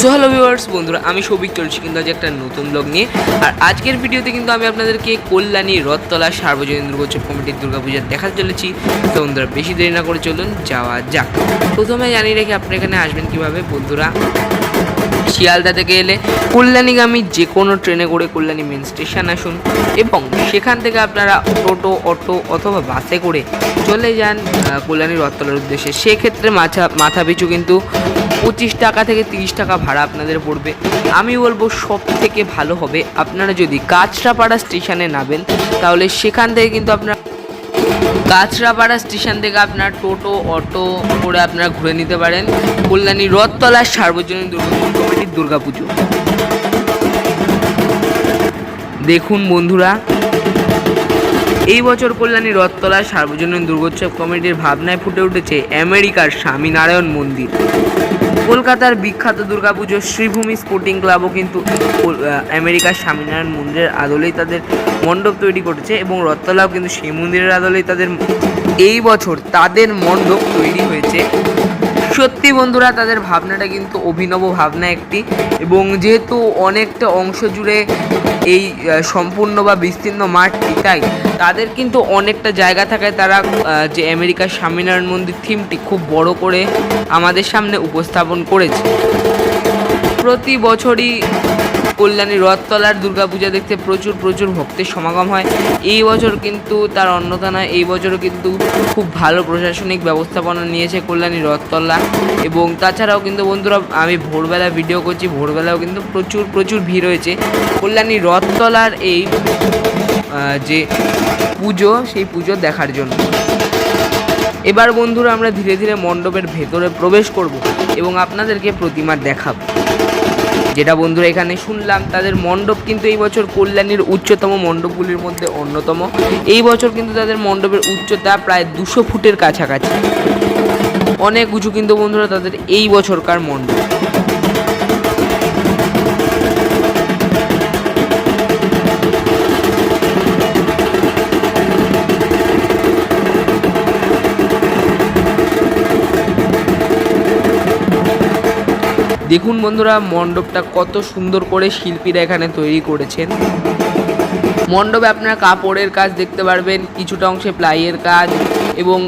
So hello viewers, বন্ধুরা, আমি সৌভিক চলছি কিন্তু আজ একটা নতুন ব্লগ নিয়ে। আর আজকের ভিডিওতে কিন্তু আমি আপনাদেরকে কল্যাণী রথতলা সার্বজনীন দুর্গোৎসব কমিটির দুর্গাপূজা দেখাতে চলেছি। তো বন্ধুরা, বেশি দেরি না করে চলুন, যাওয়া যাক। প্রথমে জানিয়ে রেখে আপনি এখানে আসবেন কীভাবে? বন্ধুরা, শিয়ালদা থেকে এলে কল্যাণীগামী যে কোনো ট্রেনে করে কল্যাণী মেন স্টেশন আসুন এবং সেখান থেকে আপনারা টোটো, অটো অথবা বাসে করে চলে যান কল্যাণী রথতলার উদ্দেশ্যে। সেক্ষেত্রে মাথা মাথা পিছু কিন্তু পঁচিশ টাকা থেকে তিরিশ টাকা ভাড়া আপনাদের পড়বে। আমি বলব সব থেকে ভালো হবে, আপনারা যদি কাঁচরাপাড়া স্টেশনে নামেন, তাহলে সেখান থেকে কিন্তু আপনারা কাঁচরাপাড়া স্টেশন থেকে আপনার টোটো, অটো করে আপনারা ঘুরে নিতে পারেন। কল্যাণী রথতলার সার্বজনীন দুর্গাপুজো কমিটির দুর্গাপুজো দেখুন বন্ধুরা, এই বছর কল্যাণী রথতলার সার্বজনীন দুর্গোৎসব কমিটির ভাবনায় ফুটে উঠেছে আমেরিকার স্বামীনারায়ণ মন্দির। কলকাতার বিখ্যাত দুর্গাপুজো শ্রীভূমি স্পোর্টিং ক্লাবও কিন্তু আমেরিকার স্বামীনারায়ণ মন্দিরের আদলেই তাদের মণ্ডপ তৈরি করেছে এবং রত্তলাও কিন্তু সেই মন্দিরের আদলেই তাদের এই বছর তাদের মণ্ডপ তৈরি হয়েছে। সত্যি বন্ধুরা, তাদের ভাবনাটা কিন্তু অভিনব ভাবনা একটি। এবং যেহেতু অনেকটা অংশ জুড়ে এই সম্পূর্ণ বা বিস্তীর্ণ মাঠটি, তাই তাদের কিন্তু অনেকটা জায়গা থাকায় তারা যে আমেরিকার স্বামীনারায়ণ মন্দির থিমটি খুব বড় করে আমাদের সামনে উপস্থাপন করেছে। প্রতি বছরই কল্যাণী রথতলার দুর্গাপূজা দেখতে প্রচুর প্রচুর ভক্তের সমাগম হয়। এই বছর কিন্তু তার অন্যতা নয় এই বছরও কিন্তু খুব ভালো প্রশাসনিক ব্যবস্থাপনা নিয়েছে কল্যাণী রথতলা। এবং তাছাড়াও কিন্তু বন্ধুরা, আমি ভোরবেলা ভিডিও করছি, ভোরবেলাও কিন্তু প্রচুর প্রচুর ভিড় হয়েছে। কল্যাণী রথতলার এই যে পুজো, সেই পুজো দেখার জন্য। এবার বন্ধুরা, আমরা ধীরে ধীরে মণ্ডপের ভেতরে প্রবেশ করব এবং আপনাদেরকে প্রতিমা দেখাবো। যেটা বন্ধুরা এখানে শুনলাম, তাদের মণ্ডপ কিন্তু এই বছর কল্যাণীর উচ্চতম মণ্ডপগুলির মধ্যে অন্যতম। এই বছর কিন্তু তাদের মণ্ডপের উচ্চতা প্রায় দুশো ফুটের কাছাকাছি। অনেক উঁচু কিন্তু বন্ধুরা তাদের এই বছরকার মণ্ডপ। দেখুন বন্ধুরা, মণ্ডপটা কত সুন্দর করে শিল্পীরা এখানে তৈরি করেছেন। মণ্ডপে আপনারা কাপড়ের কাজ দেখতে পারবেন, কিছুটা অংশে প্লাইয়ের কাজ এবং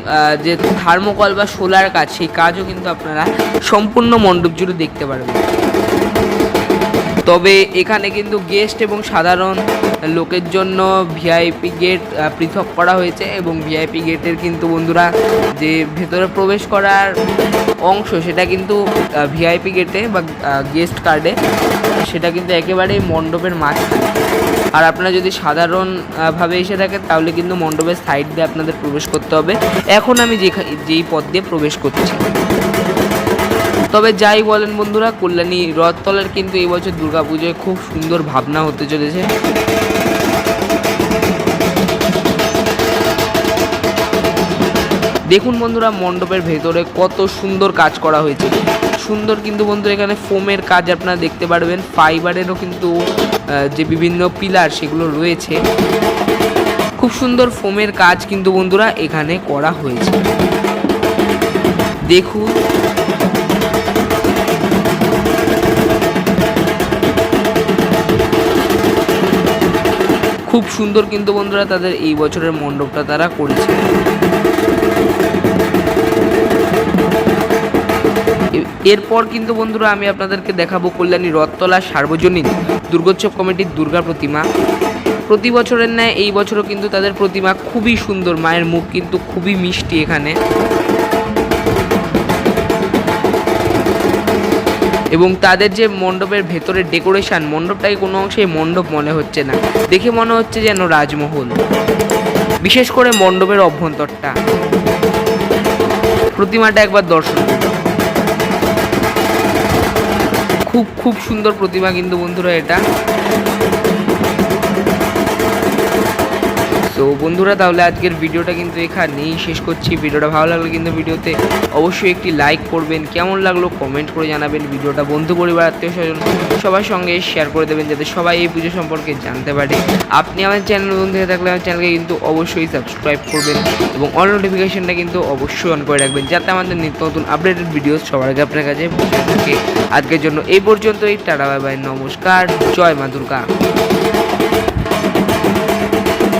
যে থার্মোকল বা সোলার কাজ, সেই কাজও কিন্তু আপনারা সম্পূর্ণ মণ্ডপ জুড়ে দেখতে পারবেন। তবে এখানে কিন্তু গেস্ট এবং সাধারণ লোকের জন্য ভিআইপি গেট পৃথক করা হয়েছে এবং ভিআইপি গেটের কিন্তু বন্ধুরা, যে ভেতরে প্রবেশ করার অংশ, সেটা কিন্তু ভিআইপি গেটে বা গেস্ট কার্ডে সেটা কিন্তু একেবারেই মণ্ডপের মাঝখানে। আর আপনারা যদি সাধারণভাবে এসে থাকেন, তাহলে কিন্তু মণ্ডপের সাইড দিয়ে আপনাদের প্রবেশ করতে হবে। এখন আমি যেই পথ দিয়ে প্রবেশ করছি। তবে যাই বলেন বন্ধুরা, কল্যাণী রথতলার কিন্তু এই বছর দুর্গাপুজোয় খুব সুন্দর ভাবনা হতে চলেছে। দেখুন বন্ধুরা মণ্ডপের ভেতরে কত সুন্দর কাজ করা হয়েছে। সুন্দর কিন্তু বন্ধুরা এখানে ফোমের কাজ আপনারা দেখতে পারবেন ফাইবারেরও কিন্তু যে বিভিন্ন পিলার সেগুলো রয়েছে। খুব সুন্দর ফোমের কাজ কিন্তু বন্ধুরা এখানে করা হয়েছে। দেখুন। খুব সুন্দর কিন্তু বন্ধুরা তাদের এই বছরের মণ্ডপটা তারা করেছে। এরপর কিন্তু বন্ধুরা আমি আপনাদেরকে দেখাবো কল্যাণী রথতলা সার্বজনীন দুর্গোৎসব কমিটির দুর্গা প্রতিমা। প্রতি বছরের ন্যায় এই বছরও কিন্তু তাদের প্রতিমা খুবই সুন্দর, মায়ের মুখ কিন্তু খুবই মিষ্টি এখানে। এবং তাদের যে মণ্ডপের ভেতরের ডেকোরেশন মণ্ডপটাকে কোনো অংশে মণ্ডপ মনে হচ্ছে না। দেখে মনে হচ্ছে যেন রাজমহল। বিশেষ করে মণ্ডপের অভ্যন্তরটা। প্রতিমাটা একবার দর্শন খুব খুব সুন্দর প্রতিমা কিন্তু বন্ধুরা তাহলে আজকের ভিডিওটা কিন্তু এখানেই শেষ করছি। ভিডিওটা ভালো লাগলে কিন্তু ভিডিওতে অবশ্যই একটি লাইক করবেন। কেমন লাগল কমেন্ট করে জানাবেন। ভিডিওটা বন্ধু পরিবার, আত্মীয় স্বজন সবার সঙ্গে শেয়ার করে দেবেন, যাতে সবাই এই পুজো সম্পর্কে জানতে পারে। আপনি আমার চ্যানেল নতুন থেকে থাকলে আমার চ্যানেলকে কিন্তু অবশ্যই সাবস্ক্রাইব করবেন এবং অল নোটিফিকেশনটা কিন্তু অবশ্যই অন করে রাখবেন, যাতে আমাদের নিত্য নতুন আপডেটেড ভিডিও সবার আগে আপনার কাছে থাকে। আজকের জন্য এই পর্যন্তই। টাটা বাই বাই নমস্কার। জয় মা দুর্গা।